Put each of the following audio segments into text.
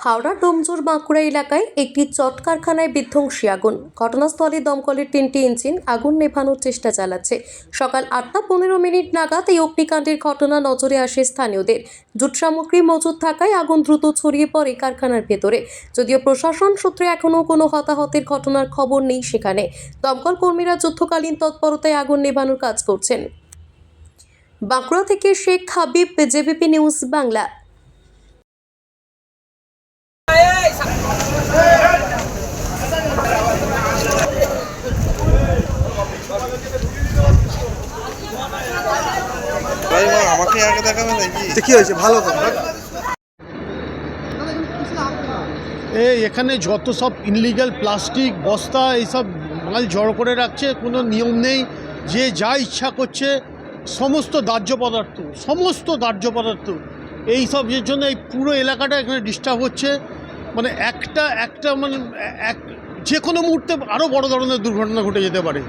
হাওড়া ডোমজুর বাঁকুড়া এলাকায় একটি চট কারখানায় বিধ্বংসী আগুন। ঘটনাস্থলে দমকলের তিনটি ইঞ্জিন আগুন নেভানোর চেষ্টা চালাচ্ছে। সকাল আটটা পনেরো মিনিট নাগাদ এই অগ্নিকাণ্ডের ঘটনা নজরে আসে স্থানীয়দের। জুট সামগ্রী মজুদ থাকায় আগুন দ্রুত ছড়িয়ে পড়ে কারখানার ভেতরে। যদিও প্রশাসন সূত্রে এখনও কোনো হতাহতের ঘটনার খবর নেই সেখানে। দমকল কর্মীরা যুদ্ধকালীন তৎপরতায় আগুন নেভানোর কাজ করছেন। বাঁকুড়া থেকে শেখ হাবিব জেবিপি নিউজ, বাংলা। তো কি? হয়েছে? ভালো তো এই এখানে যত সব ইনলিগাল প্লাস্টিক বস্তা এইসব মাল জড়ো করে রাখছে কোনো নিয়ম নেই। যে যা ইচ্ছা করছে সমস্ত দাহ্য পদার্থ সমস্ত দাহ্য পদার্থ এই সব এর জন্য এই পুরো এলাকাটা এখানে ডিস্টার্ব হচ্ছে। মানে একটা একটা মানে এক যে কোনো মুহূর্তে আরও বড় ধরনের দুর্ঘটনা ঘটে যেতে পারে।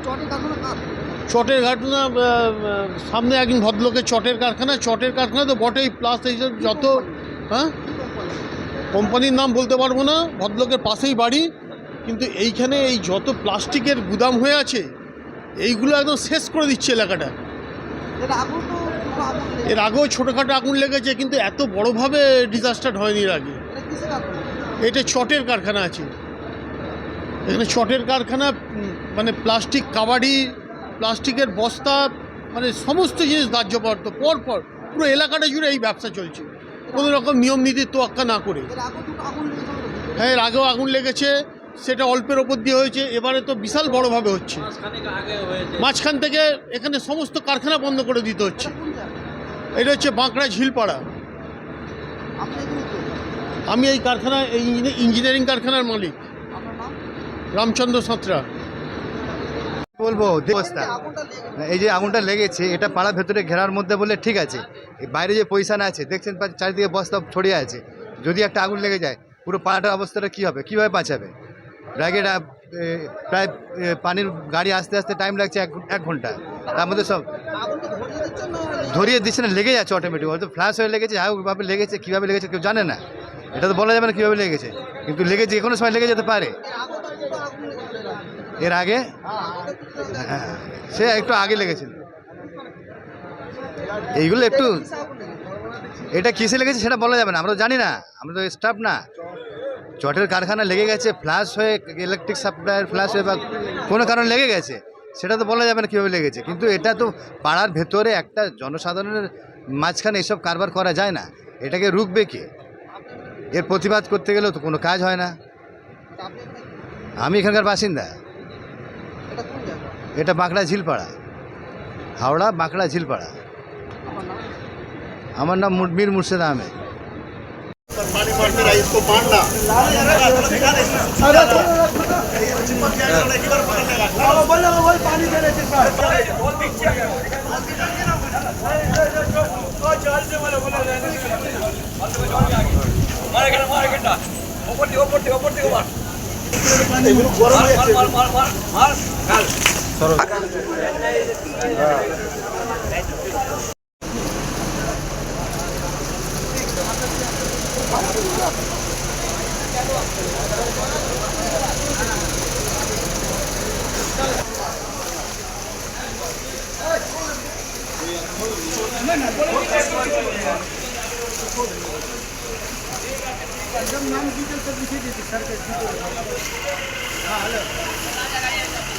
চটের ঘটনা সামনে একজন ভদ্রলোকের চটের কারখানা চটের কারখানা তো বটেই প্লাস এইসব যত হ্যাঁ? কোম্পানির নাম বলতে পারব না ভদ্রলোকের পাশেই বাড়ি কিন্তু এইখানে এই যত প্লাস্টিকের গুদাম হয়ে আছে এইগুলো একদম শেষ করে দিচ্ছে এলাকাটা। এর আগেও ছোটোখাটো আগুন লেগেছে কিন্তু এত বড়োভাবে ডিজাস্টার হয়নি এর আগে। এটা চটের কারখানা আছে। এখানে চটের কারখানা মানে প্লাস্টিক কাবাডি প্লাস্টিকের বস্তা মানে সমস্ত জিনিস দাহ্য পদার্থ পর পর পুরো এলাকাটা জুড়ে এই ব্যবসা চলছে। কোনো রকম নিয়ম নীতির তোয়াক্কা না করে। হ্যাঁ এর আগেও আগুন লেগেছে সেটা অল্পের ওপর দিয়ে হয়েছে এবারে তো বিশাল বড়োভাবে হচ্ছে। মাঝখান থেকে এখানে সমস্ত কারখানা বন্ধ করে দিতে হচ্ছে। এটা হচ্ছে বাঁকড়া ঝিলপাড়া। আমি এই কারখানা এই ইঞ্জিনিয়ারিং কারখানার মালিক। রামচন্দ্র সাঁতরা। বলব? অবস্থা। এই যে আগুনটা লেগেছে, এটা পাড়ার ভেতরে ঘেরার মধ্যে বলে ঠিক আছে। বাইরে যে পয়সা আছে, দেখছেন চারিদিকে বস্তা ছড়িয়ে আছে। যদি একটা আগুন লেগে যায়, পুরো পাড়াটার অবস্থাটা কী হবে? কীভাবে বাঁচাবে? ব্র্যাগেট প্রায় পানির গাড়ি আসতে আসতে টাইম লাগছে এক ঘণ্টা। তার মধ্যে সব ধরিয়ে দিচ্ছে না, লেগে যাচ্ছে অটোমেটিক হয়তো ফ্ল্যাশ হয়ে লেগেছে হাইভাবে লেগেছে, কীভাবে লেগেছে কেউ জানে না। এটা তো বলা যাবে না কীভাবে লেগেছে। কিন্তু লেগে যে কোনো সময় লেগে যেতে পারে। এর আগে? সে একটু আগে লেগেছিল। এইগুলো একটু এটা কিসে লেগেছে সেটা বলা যাবে না, আমরা জানি না, আমরা তো স্টাফ না। চটের কারখানা লেগে গেছে ফ্ল্যাশ হয়ে ইলেকট্রিক সাপ্লাইয়ের ফ্ল্যাশ হয়ে বা কোনো কারণে লেগে গেছে, সেটা তো বলা যাবে না কীভাবে লেগেছে, কিন্তু এটা তো পাড়ার ভেতরে একটা জনসাধারণের মাঝখানে এসব কারবার করা যায় না, এটাকে রুখবে কে? এর প্রতিবাদ করতে গেলেও তো কোনো কাজ হয় না। আমি এখানকার বাসিন্দা। এটা বাঁকড়া ঝিলপাড়া হাওড়া বাঁকড়া ঝিলপাড়া আমার নাম মুডমির মুর্শেদ আহমেদ पानी मारते रहा इसको मारना पानी एकदम नाम डिटेल सब लिखे देते सर। के डिटेल हाँ। Hello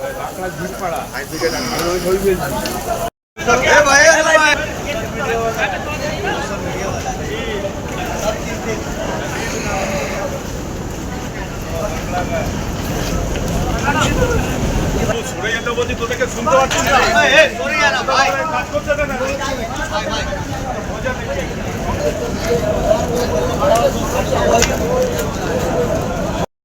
সরে যেতে বলছি তোদেরকে শুনতে করছে না